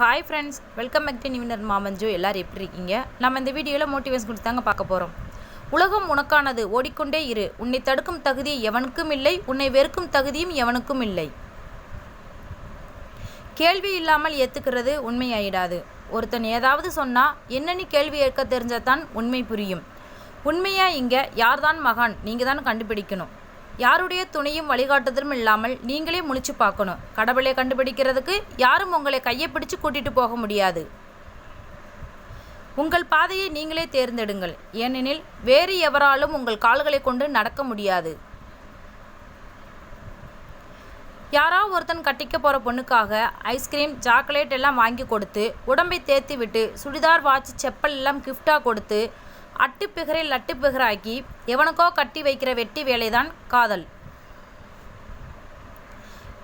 Hi friends welcome back to நிவினர் மாமஞ்சு எல்லோரும் எப்படி இருக்கீங்க? நம்ம இந்த வீடியோவில் மோட்டிவேஷன் கொடுத்து தாங்க பார்க்க போகிறோம் உலகம் உனக்கானது ஓடிக்கொண்டே இரு. உன்னை தடுக்கும் தகுதி எவனுக்கும் இல்லை உன்னை வெறுக்கும் தகுதியும் எவனுக்கும் இல்லை. கேள்வி இல்லாமல் ஏற்றுக்கிறது உண்மையாயிடாது. ஒருத்தன் ஏதாவது சொன்னால் என்னன்னு கேள்வி ஏற்கத் தெரிஞ்சால் தான் உண்மை புரியும். உண்மையாக இங்கே? யார்தான் மகான்? நீங்கள் தான் கண்டுபிடிக்கணும். யாருடைய துணையும் வழிகாட்டுதலும் இல்லாமல் நீங்களே முழிச்சு பார்க்கணும். கடவுளை கண்டுபிடிக்கிறதுக்கு யாரும் உங்களை கையை பிடிச்சு கூட்டிட்டு போக முடியாது. உங்கள் பாதையை நீங்களே தேர்ந்தெடுங்கள். ஏனெனில் வேறு எவராலும் உங்கள் கால்களை கொண்டு நடக்க முடியாது. யாரோ ஒருத்தன் கட்டிக்க போகிற பொண்ணுக்காக ஐஸ்கிரீம் சாக்லேட் எல்லாம் வாங்கி கொடுத்து உடம்பை தேத்தி விட்டு சுடிதார் வாட்ச் செப்பல் எல்லாம் கிஃப்டாக கொடுத்து அட்டுப்பிகரை லட்டுப்பிகராக்கி எவனுக்கோ கட்டி வைக்கிற வெட்டி வேலைதான் காதல்.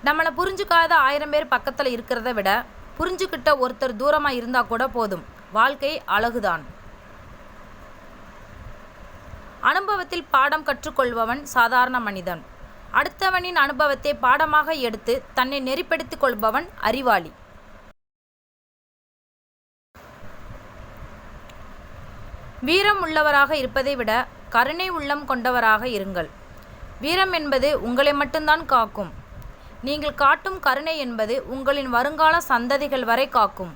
நம்மளை புரிஞ்சுக்காத ஆயிரம் பேர் பக்கத்தில் இருக்கிறத விட புரிஞ்சுக்கிட்ட ஒருத்தர் தூரமாக இருந்தால் கூட போதும். வாழ்க்கை அழகுதான். அனுபவத்தில் பாடம் கற்றுக்கொள்பவன் சாதாரண மனிதன். அடுத்தவனின் அனுபவத்தை பாடமாக எடுத்து தன்னை நெறிப்படுத்திக் கொள்பவன் அறிவாளி. வீரம் உள்ளவராக இருப்பதை விட கருணை உள்ளம் கொண்டவராக இருங்கள். வீரம் என்பது உங்களை மட்டும்தான் காக்கும். நீங்கள் காட்டும் கருணை என்பது உங்களின் வருங்கால சந்ததிகள் வரை காக்கும்.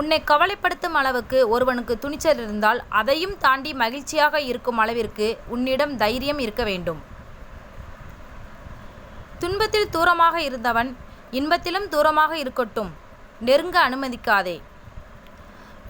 உன்னை கவலைப்படுத்தும் அளவுக்கு ஒருவனுக்கு துணிச்சல் இருந்தால் அதையும் தாண்டி மகிழ்ச்சியாக இருக்கும் அளவிற்கு உன்னிடம் தைரியம் இருக்க வேண்டும். துன்பத்தில் தூரமாக இருந்தவன் இன்பத்திலும் தூரமாக இருக்கட்டும். நெருங்க அனுமதிக்காதே.